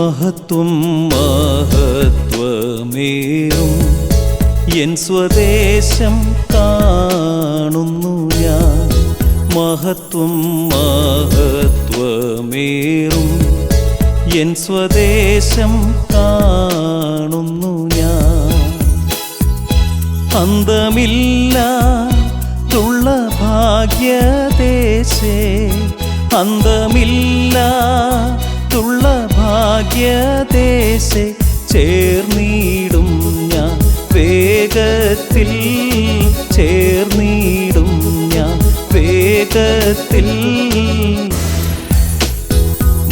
മഹത്വം മഹത്വമേറും. എൻ സ്വദേശം കാണുന്നു ഞാൻ. മഹത്വം മഹത്വമേറും. എൻ സ്വദേശം കാണുന്നു ഞാൻ. അന്തമില്ല തുള്ള ഭാഗ്യദേശേ. അന്തമില്ല തുള്ള ഭാഗ്യദേശേ ചേർന്നിടും ഞാൻ. വേഗത്തിൽ ചേർന്നിടും ഞാൻ. വേഗത്തിൽ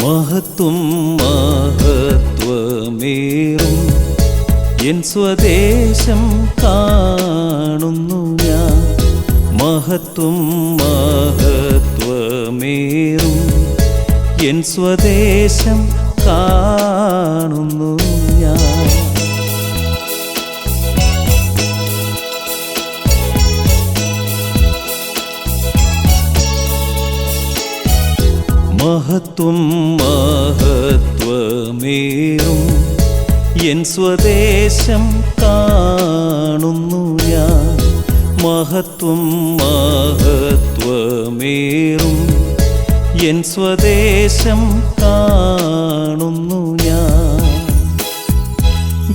മഹത്വം മഹത്വമേറും. എൻ സ്വദേശം കാണുന്നു ഞാൻ. മഹത്വം മഹത്വമേറും. എൻ സ്വദേശം കാണുന്നു ഞാൻ. മഹത്വം മഹത്വമേറും എൻ സ്വദേശം കാണുന്നു ഞാൻ. മഹത്വം മഹത്വമേറും എൻ സ്വദേശം കാണുന്നു ഞാൻ.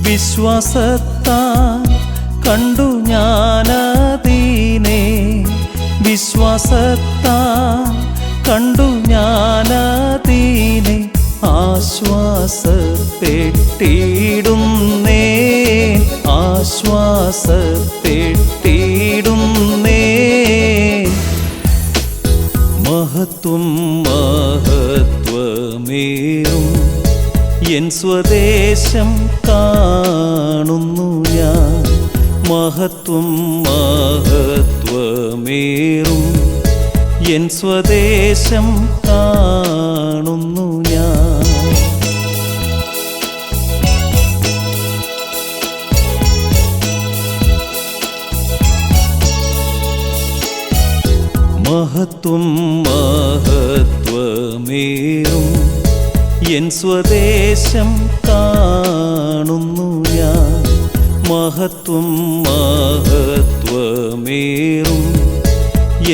വിശ്വാസത്താൻ കണ്ടു ഞാനതീനെ വിശ്വാസത്താൻ കണ്ടു ഞാനതീനെ ആശ്വാസപ്പെട്ടിടുന്നേ. ആശ്വാസപ്പെട്ടിടുന്നേ മഹത്വം മഹത്വമേറും. എൻ സ്വദേശം കാണുന്നു ഞാൻ. മഹത്വം മഹത്വമേറും. എൻ സ്വദേശം കാണുന്നു മഹത്വം മഹത്വമേറും. എൻ സ്വദേശം കാണുന്നു ഞാൻ. മഹത്വം മഹത്വമേറും.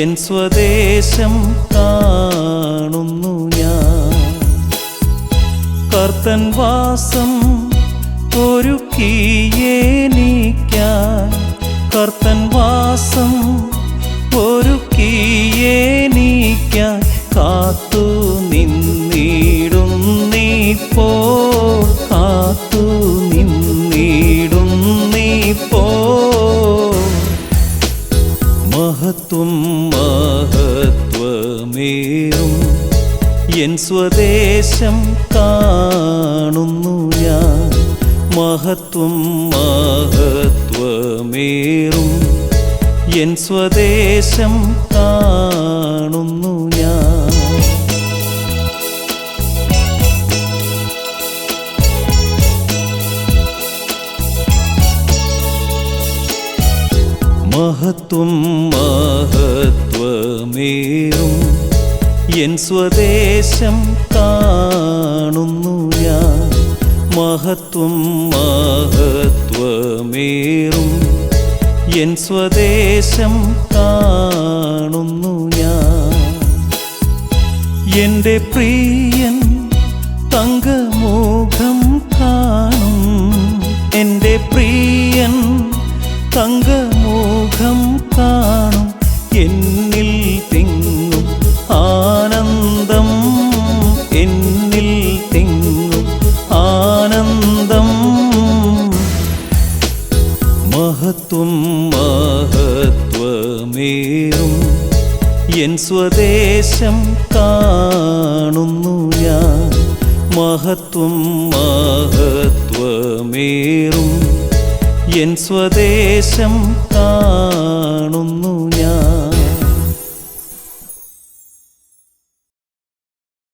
എൻ സ്വദേശം കാണുന്നു ഞാൻ. കർത്തൻ വാസം ഒരുക്കിയേനിക്കാൻ കർത്തൻ വാസം ഒരുക്കിയേനിക്കാൻ കാത്തു നിന്നിടുന്നീപ്പോ കാത്തു നിന്നിടുന്നീപ്പോ മഹത്വം മഹത്വമേറും. എൻ സ്വദേശം കാണുന്നു ഞാൻ. മഹത്വം മഹത്വമേറും. എൻ സ്വദേശം കാണുന്നു ഞാൻ. മഹത്വം മഹത്വമേറും എൻ സ്വദേശം കാണുന്നു ഞാൻ. മഹത്വം മഹത്വമേറും എൻ സ്വദേശം കാണുന്നു ഞാൻ. എന്റെ പ്രിയൻ തങ്കമുഖം കാണും. എന്റെ പ്രിയൻ തങ്കമുഖം കാണും. എൻ സ്വദേശം കാണുന്നു ഞാൻ. മഹത്വം മഹത്വമേറും. എൻ സ്വദേശം കാണുന്നു